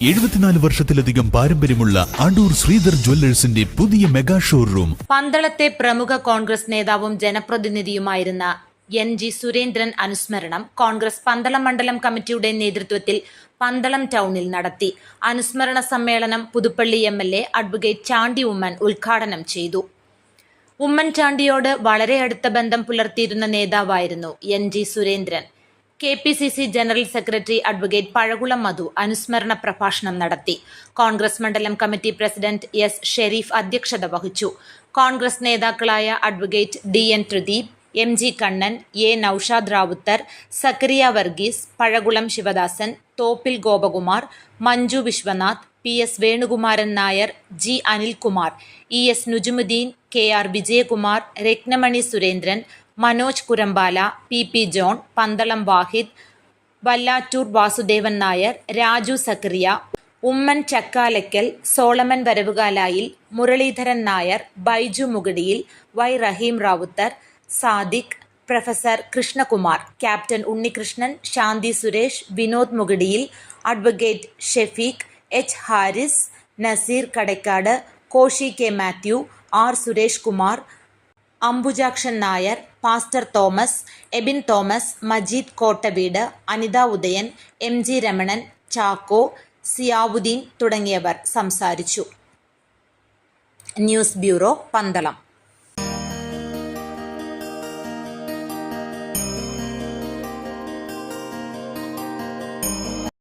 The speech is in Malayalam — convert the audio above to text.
എഴുപത്തിനാല് വർഷത്തിലധികം പാരമ്പര്യമുള്ള അടൂർ ശ്രീധർ ജ്വല്ലേഴ്സിന്റെ പുതിയ മെഗാ ഷോറൂം. പന്തളത്തെ പ്രമുഖ കോൺഗ്രസ് നേതാവും ജനപ്രതിനിധിയുമായിരുന്ന എൻ ജി സുരേന്ദ്രൻ അനുസ്മരണം കോൺഗ്രസ് പന്തളം മണ്ഡലം കമ്മിറ്റിയുടെ നേതൃത്വത്തിൽ പന്തളം ടൗണിൽ നടത്തി. അനുസ്മരണ സമ്മേളനം Puthuppally M L A advocate Chandy Oommen ഉദ്ഘാടനം ചെയ്തു. ഉമ്മൻചാണ്ടിയോട് വളരെ അടുത്ത ബന്ധം പുലർത്തിയിരുന്ന നേതാവായിരുന്നു N G Surendran. K P C C general secretary advocate Pazhakulam Madhu അനുസ്മരണ പ്രഭാഷണം നടത്തി. കോൺഗ്രസ് മണ്ഡലം കമ്മിറ്റി പ്രസിഡന്റ് എസ് ഷെരീഫ് അധ്യക്ഷത വഹിച്ചു. കോൺഗ്രസ് നേതാക്കളായ advocate D N Thrideep M G Kannan A Naushad Ravuthar Sakariya Varghese Pazhakulam Sivadasan Thoppil Gopakumar Manju Viswanath P S Venukumaran Nair G Anilkumar E S Nujumudeen K R Vijayakumar Ratnamani Surendran Manoj Kurampala P P John Pandalam Wahid Vallattoor Vasudevan Nair Raju Sakariya Oommen Chakkalakkal Solomon Varavukalayil Muraleedharan Nair Baiju Mugadiyil Y Rahim Ravuthar Sadiq professor Krishnakumar captain Unnikrishnan Shanthi Suresh Vinod Mugadiyil advocate Shefeeq H Haris Naseer Kadakkad Koshy K Mathew R Suresh Kumar Ambujakshan Nair pastor Thomas Ebin Thomas Majeed Kottaveedu Anitha Udayan M G Ramanan Chacko Ziyauddin തുടങ്ങിയവർ സംസാരിച്ചു. News bureau Pandalam.